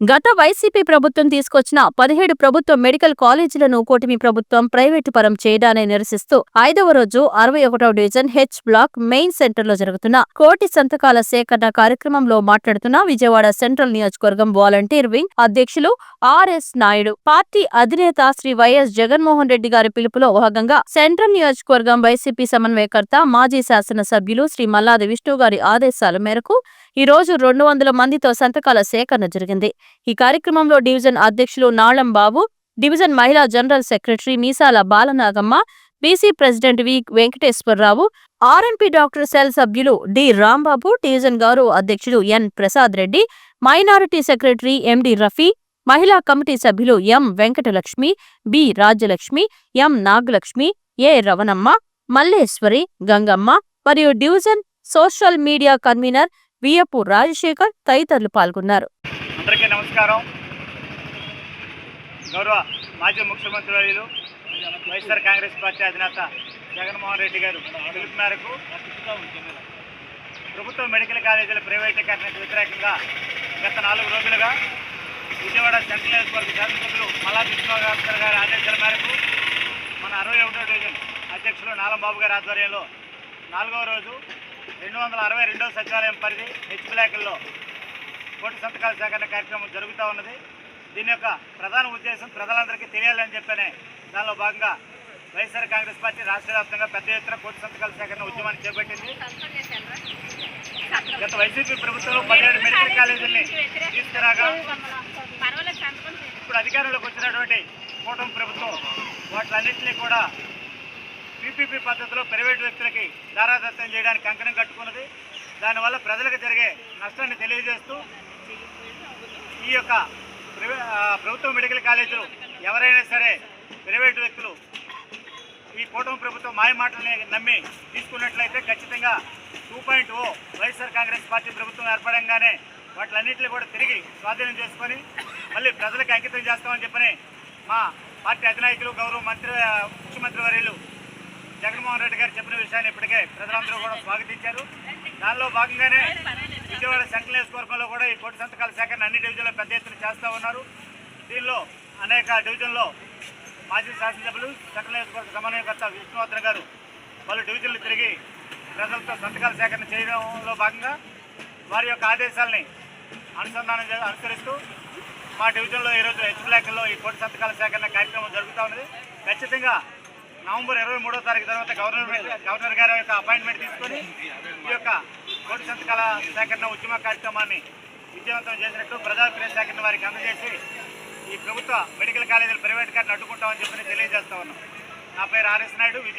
గత వైసీపీ ప్రభుత్వం తీసుకొచ్చిన పదిహేడు ప్రభుత్వ మెడికల్ కాలేజీలను కూటమి ప్రభుత్వం ప్రైవేటు పరం చేయడాన్ని నిరసిస్తూ ఐదవ రోజు అరవై ఒకటవ డివిజన్ హెచ్ బ్లాక్ మెయిన్ సెంటర్లో జరుగుతున్న కోటి సంతకాల సేకరణ కార్యక్రమంలో మాట్లాడుతున్న విజయవాడ సెంట్రల్ నియోజకవర్గం వాలంటీర్ వింగ్ అధ్యక్షులు ఆర్ఎస్ నాయుడు. పార్టీ అధినేత శ్రీ వైఎస్ జగన్మోహన్ రెడ్డి గారి పిలుపులో భాగంగా సెంట్రల్ నియోజకవర్గం వైసీపీ సమన్వయకర్త మాజీ శాసనసభ్యులు శ్రీ మల్లాది విష్ణు గారి ఆదేశాల మేరకు ఈ రోజు రెండు వందల మందితో సంతకాల సేకరణ జరిగింది. ఈ కార్యక్రమంలో డివిజన్ అధ్యక్షులు నాళం బాబు డివిజన్ మహిళా general secretary Meesala Balanagamma BC president V Venkateswara Rao RMP doctor cell సభ్యులు డి రాంబాబు డివిజన్ గౌరవ అధ్యక్షులు N Prasad Reddy minority secretary MD Rafi మహిళా కమిటీ సభ్యులు M Venkatalakshmi B Rajyalakshmi M Nagalakshmi A Ravanamma Malleswari Gangamma మరియు division social media convener Viyapu Rajasekhar తదితరులు పాల్గొన్నారు. నమస్కారం. గౌరవ మాజీ ముఖ్యమంత్రి వైఎస్ఆర్ కాంగ్రెస్ పార్టీ అధినేత జగన్మోహన్ రెడ్డి గారు పిలుపు మేరకు ప్రభుత్వ మెడికల్ కాలేజీల ప్రైవేటీకరణకు వ్యతిరేకంగా గత నాలుగు రోజులుగా విజయవాడ సెంట్రల్ నియోజకవర్గ శాసనసభ్యులు మల్లా విష్ణుగారు గారి ఆదేశాల మేరకు మన అరవై ఒకటో డివిజన్ అధ్యక్షులు నాలంబాబు గారి ఆధ్వర్యంలో నాలుగవ రోజు రెండు వందల అరవై రెండో సచివాలయం పరిధి హెచ్ బ్లాకుల్లో కోటి సంతకాల సేకరణ కార్యక్రమం జరుగుతూ ఉన్నది. దీని యొక్క ప్రధాన ఉద్దేశం ప్రజలందరికీ తెలియాలని చెప్పనే దానిలో భాగంగా వైఎస్ఆర్ కాంగ్రెస్ పార్టీ రాష్ట్ర వ్యాప్తంగా పెద్ద ఎత్తున కోటి సంతకాల సేకరణ ఉద్యమాన్ని చేపట్టింది. గత వైసీపీ ప్రభుత్వంలో పదిహేడు మెడికల్ కాలేజీల్ని తీసుకురాగా ఇప్పుడు అధికారంలోకి వచ్చినటువంటి కూటమి ప్రభుత్వం వాటిలన్నింటినీ కూడా పీపీపీ పద్ధతిలో ప్రైవేట్ వ్యక్తులకి దారాదత్తం చేయడానికి కంకణం కట్టుకున్నది. దానివల్ల ప్రజలకు జరిగే నష్టాన్ని తెలియజేస్తూ ఈ యొక్క ప్రభుత్వ మెడికల్ కాలేజీలు ఎవరైనా సరే ప్రైవేటు వ్యక్తులు ఈ కూటమి ప్రభుత్వం మాయ మాటలని నమ్మి తీసుకున్నట్లయితే ఖచ్చితంగా two point O YSR Congress party ప్రభుత్వం ఏర్పడంగానే వాటిలన్నింటినీ కూడా తిరిగి స్వాధీనం చేసుకొని మళ్ళీ ప్రజలకు అంకితం చేస్తామని చెప్పని మా పార్టీ అధినాయకులు గౌరవ మంత్రి ముఖ్యమంత్రి వర్యులు జగన్మోహన్ రెడ్డి గారు చెప్పిన విషయాన్ని ఇప్పటికే ప్రజలందరూ కూడా స్వాగతించారు. దానిలో భాగంగానే విజయవాడ సెంట్రల్ నియోజకవర్గంలో కూడా ఈ కోటి సంతకాల సేకరణ అన్ని డివిజన్లో పెద్ద ఎత్తున చేస్తూ ఉన్నారు. దీనిలో అనేక డివిజన్లో మాజీ శాసనసభ్యులు సెంట్రల్ నియోజకవర్గ సమన్వయకర్త విష్ణువర్ధన్ గారు పలు డివిజన్లు తిరిగి ప్రజలతో సంతకాల సేకరణ చేయడంలో భాగంగా వారి యొక్క ఆదేశాలని అనుసంధానం అనుసరిస్తూ మా డివిజన్లో ఈరోజు హెచ్ బ్లాక్లో ఈ కోటి సంతకాల సేకరణ కార్యక్రమం జరుగుతూ ఉన్నది. ఖచ్చితంగా నవంబర్ ఇరవై మూడో తారీఖు తర్వాత గవర్నర్ గవర్నర్ గారి యొక్క అపాయింట్మెంట్ తీసుకొని కోటి సంతకాల సేకరణ ఉద్యమ కార్యక్రమాన్ని విజయవంతం చేసినట్టు ప్రజాప్రియ సేకరణ వారికి అందజేసి ఈ ప్రభుత్వ మెడికల్ కాలేజీలు ప్రైవేట్ గారిని అడ్డుకుంటామని చెప్పి తెలియజేస్తా ఉన్నాం నా పేరు ఆర్ఎస్ నాయుడు